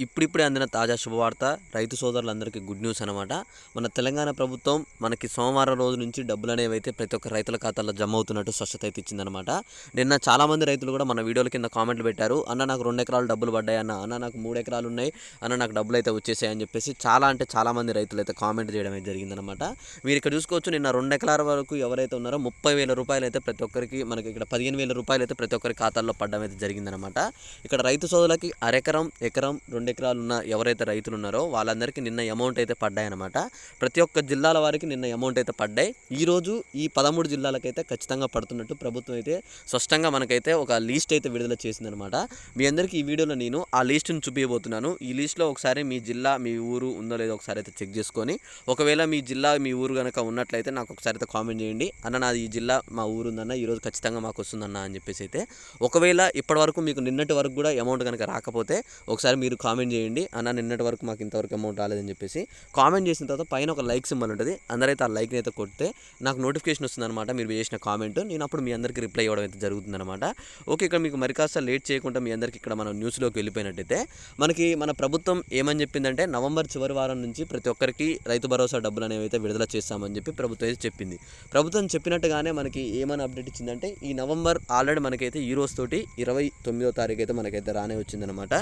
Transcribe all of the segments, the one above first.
ఇప్పుడిప్పుడే అందిన తాజా శుభవార్త రైతు సోదరులందరికీ గుడ్ న్యూస్ అనమాట మన తెలంగాణ ప్రభుత్వం మనకి సోమవారం రోజు నుంచి డబ్బులు అనేవి అయితే ప్రతి ఒక్క రైతుల ఖాతాలో జమ అవుతున్నట్టు స్పష్టత అయితే ఇచ్చిందనమాట నిన్న చాలామంది రైతులు కూడా మన వీడియోల కింద కామెంట్లు పెట్టారు. అన్న నాకు రెండు ఎకరాలు డబ్బులు పడ్డాయి అన్న. అన్న నాకు మూడు ఎకరాలు ఉన్నాయి. అన్న నాకు డబ్బులు అయితే వచ్చేసాయి అని చెప్పేసి చాలా అంటే చాలామంది రైతులు అయితే కామెంట్ చేయడం అయితే జరిగిందనమాట మీరు ఇక్కడ చూసుకోవచ్చు నిన్న రెండు ఎకరాల వరకు ఎవరైతే ఉన్నారో ముప్పై వేల రూపాయలు అయితే ప్రతి ఒక్కరికి మనకి ఇక్కడ పదిహేను వేల రూపాయలు అయితే ప్రతి ఒక్కరి ఖాతాల్లో పడడం అయితే జరిగిందనమాట ఇక్కడ రైతు సోదరులకి అరెకరం ఎకరం రెండు ఎకరాలు ఉన్న ఎవరైతే రైతులు ఉన్నారో వాళ్ళందరికీ నిన్న అమౌంట్ అయితే పడ్డాయన్నమాట. ప్రతి ఒక్క జిల్లాల వారికి నిన్న అమౌంట్ అయితే పడ్డాయి. ఈరోజు ఈ పదమూడు జిల్లాలకైతే ఖచ్చితంగా పడుతున్నట్టు ప్రభుత్వం అయితే స్పష్టంగా మనకైతే ఒక లీస్ట్ అయితే విడుదల చేసిందనమాట మీ అందరికీ ఈ వీడియోలో నేను ఆ లిస్టును చూపించబోతున్నాను ఈ లిస్ట్లో ఒకసారి మీ జిల్లా మీ ఊరు ఉందో లేదో ఒకసారి అయితే చెక్ చేసుకొని ఒకవేళ మీ జిల్లా మీ ఊరు కనుక ఉన్నట్లయితే నాకు ఒకసారి అయితే కామెంట్ చేయండి. అన్న నాది ఈ జిల్లా మా ఊరు ఉందన్న ఈరోజు ఖచ్చితంగా మాకు వస్తుందన్న అని చెప్పేసి అయితే ఒకవేళ ఇప్పటివరకు మీకు నిన్నటి వరకు కూడా అమౌంట్ కనుక రాకపోతే ఒకసారి మీరు కామెంట్ చేయండి. అన్న నిన్నటి వరకు మాకు ఇంతవరకు అమౌంట్ రాలేదని చెప్పేసి కామెంట్ చేసిన తర్వాత పైన ఒక లైక్ సింబల్ ఉంటుంది. అందరైతే ఆ లైక్ని అయితే కొడితే నాకు నోటిఫికేషన్ వస్తుందన్నమాట. మీరు చేసిన కామెంట్ నేను అప్పుడు మీ అందరికీ రిప్లై ఇవ్వడం అయితే జరుగుతుందన్నమాట. ఓకే ఇక్కడ మీకు మరి కాస్త లేట్ చేయకుండా మీ అందరికీ ఇక్కడ మనం న్యూస్లోకి వెళ్ళిపోయినట్టయితే మనకి మన ప్రభుత్వం ఏమని చెప్పిందంటే నవంబర్ చివరి వారం నుంచి ప్రతి ఒక్కరికి రైతు భరోసా డబ్బులు అనేవి అయితే విడుదల చేస్తామని చెప్పి ప్రభుత్వం అయితే చెప్పింది. ప్రభుత్వం చెప్పినట్టుగానే మనకి ఏమని అప్డేట్ ఇచ్చిందంటే ఈ నవంబర్ ఆల్రెడీ మనకైతే ఈ రోజు తోటి ఇరవై తొమ్మిదో తారీఖు అయితే మనకైతే రానే వచ్చిందనమాట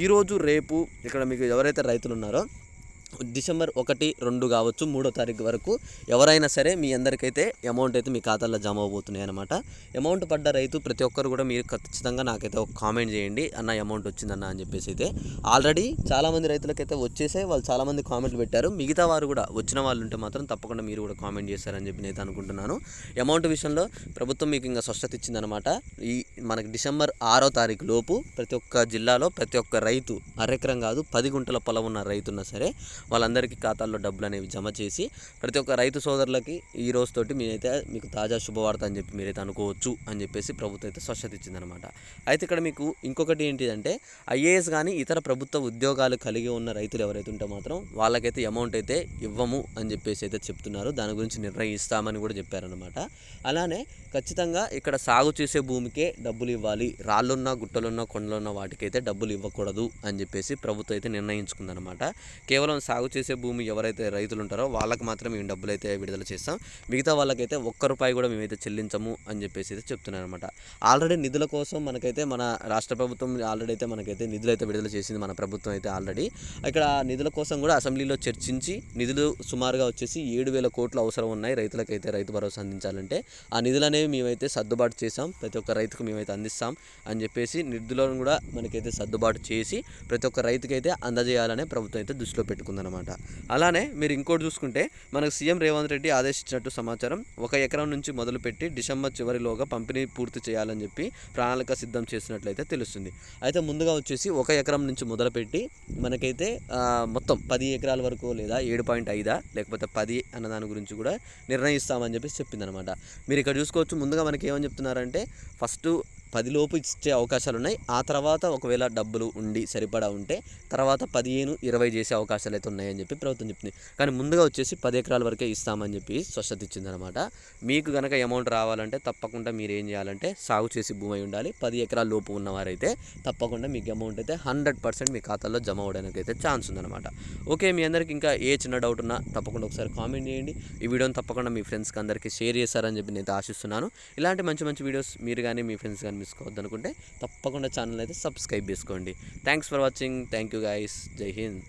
ఈరోజు రేపు ఇక్కడ మీకు ఎవరైతే రైతులు ఉన్నారో డిసెంబర్ ఒకటి రెండు కావచ్చు మూడో తారీఖు వరకు ఎవరైనా సరే మీ అందరికైతే అమౌంట్ అయితే మీ ఖాతాలో జమ అవబోతున్నాయి అనమాట అమౌంట్ పడ్డ రైతు ప్రతి ఒక్కరు కూడా మీరు ఖచ్చితంగా నాకైతే ఒక కామెంట్ చేయండి. అన్న అమౌంట్ వచ్చిందన్న అని చెప్పేసి అయితే. ఆల్రెడీ చాలామంది రైతులకైతే వచ్చేసే వాళ్ళు చాలామంది కామెంట్లు పెట్టారు. మిగతా వారు కూడా వచ్చిన వాళ్ళు ఉంటే మాత్రం తప్పకుండా మీరు కూడా కామెంట్ చేస్తారని చెప్పి నేను అనుకుంటున్నాను. అమౌంట్ విషయంలో ప్రభుత్వం మీకు ఇంకా స్పష్టత ఇచ్చిందనమాట ఈ మనకి డిసెంబర్ ఆరో తారీఖు లోపు ప్రతి ఒక్క జిల్లాలో ప్రతి ఒక్క రైతు అరెకరం కాదు పది గుంటల పొలం ఉన్న రైతున్నా సరే వాళ్ళందరికీ ఖాతాల్లో డబ్బులు అనేవి జమ చేసి ప్రతి ఒక్క రైతు సోదరులకి ఈ రోజుతోటి మీరైతే మీకు తాజా శుభవార్త అని చెప్పి మీరైతే అనుకోవచ్చు అని చెప్పేసి ప్రభుత్వం అయితే స్వచ్ఛత ఇచ్చిందనమాట అయితే ఇక్కడ మీకు ఇంకొకటి ఏంటిదంటే ఐఏఎస్ కానీ ఇతర ప్రభుత్వ ఉద్యోగాలు కలిగి ఉన్న రైతులు ఎవరైతే ఉంటే మాత్రం వాళ్ళకైతే అమౌంట్ అయితే ఇవ్వము అని చెప్పేసి అయితే చెప్తున్నారు. దాని గురించి నిర్ణయిస్తామని కూడా చెప్పారనమాట అలానే ఖచ్చితంగా ఇక్కడ సాగు చేసే భూమికే డబ్బులు ఇవ్వాలి. రాళ్ళున్న గుట్టలున్న కొండలున్న వాటికైతే డబ్బులు ఇవ్వకూడదు అని చెప్పేసి ప్రభుత్వం అయితే నిర్ణయించుకుందనమాట కేవలం సాగు చేసే భూమి ఎవరైతే రైతులు ఉంటారో వాళ్ళకి మాత్రమే మేము డబ్బులు అయితే విడుదల చేస్తాం. మిగతా వాళ్ళకైతే ఒక్క రూపాయి కూడా మేమైతే చెల్లించము అని చెప్పేసి అయితే చెప్తున్నాను అనమాట ఆల్రెడీ నిధుల కోసం మనకైతే మన రాష్ట్ర ప్రభుత్వం ఆల్రెడీ అయితే మనకైతే నిధులు అయితే విడుదల చేసింది మన ప్రభుత్వం అయితే ఆల్రెడీ. ఇక్కడ నిధుల కోసం కూడా అసెంబ్లీలో చర్చించి నిధులు సుమారుగా వచ్చేసి ఏడు వేల కోట్లు అవసరం ఉన్నాయి రైతులకైతే రైతు భరోసా అందించాలంటే. ఆ నిధులు అనేవి మేమైతే సర్దుబాటు చేసాం ప్రతి ఒక్క రైతుకు మేమైతే అందిస్తాం అని చెప్పేసి నిధులను కూడా మనకైతే సర్దుబాటు చేసి ప్రతి ఒక్క రైతుకైతే అందజేయాలనే ప్రభుత్వం అయితే దృష్టిలో ఉందన్నమాట అలానే మీరు ఇంకోటి చూసుకుంటే మనకు సీఎం రేవంత్ రెడ్డి ఆదేశించినట్టు సమాచారం ఒక ఎకరం నుంచి మొదలుపెట్టి డిసెంబర్ చివరిలోగా పంపిణీ పూర్తి చేయాలని చెప్పి ప్రణాళిక సిద్ధం చేసినట్లయితే తెలుస్తుంది. అయితే ముందుగా వచ్చేసి ఒక ఎకరం నుంచి మొదలుపెట్టి మనకైతే మొత్తం పది ఎకరాల వరకు లేదా ఏడు పాయింట్ ఐదా లేకపోతే పది అన్న దాని గురించి కూడా నిర్ణయిస్తామని చెప్పేసి చెప్పిందనమాట మీరు ఇక్కడ చూసుకోవచ్చు ముందుగా మనకి ఏమని చెప్తున్నారంటే ఫస్ట్ పదిలోపు ఇచ్చే అవకాశాలు ఉన్నాయి ఆ తర్వాత ఒకవేళ డబ్బులు ఉండి సరిపడా ఉంటే తర్వాత పదిహేను ఇరవై చేసే అవకాశాలు అయితే ఉన్నాయని చెప్పి ప్రభుత్వం చెప్తుంది కానీ ముందుగా వచ్చేసి పది ఎకరాల వరకే ఇస్తామని చెప్పి స్పష్టత ఇచ్చిందనమాట మీకు కనుక అమౌంట్ రావాలంటే తప్పకుండా మీరు ఏం చేయాలంటే సాగు చేసి భూమి అయి ఉండాలి. పది ఎకరాల లోపు ఉన్నవారైతే తప్పకుండా మీకు అమౌంట్ అయితే హండ్రెడ్ పర్సెంట్ మీ ఖాతాలో జమ అవ్వడానికి అయితే ఛాన్స్ ఉందన్నమాట. ఓకే మీ అందరికి ఇంకా ఏ చిన్న డౌట్ ఉన్నా తప్పకుండా ఒకసారి కామెంట్ చేయండి. ఈ వీడియోని తప్పకుండా మీ ఫ్రెండ్స్కి అందరికీ షేర్ చేస్తారని చెప్పి నేను ఆశిస్తున్నాను. ఇలాంటి మంచి మంచి వీడియోస్ మీరు కానీ మీ ఫ్రెండ్స్ కానీ మిస్ కావద్దు అనుకుంటే తప్పకుండా ఛానల్ అయితే సబ్స్క్రైబ్ చేసుకోండి. Thanks for watching thank you guys Jai Hind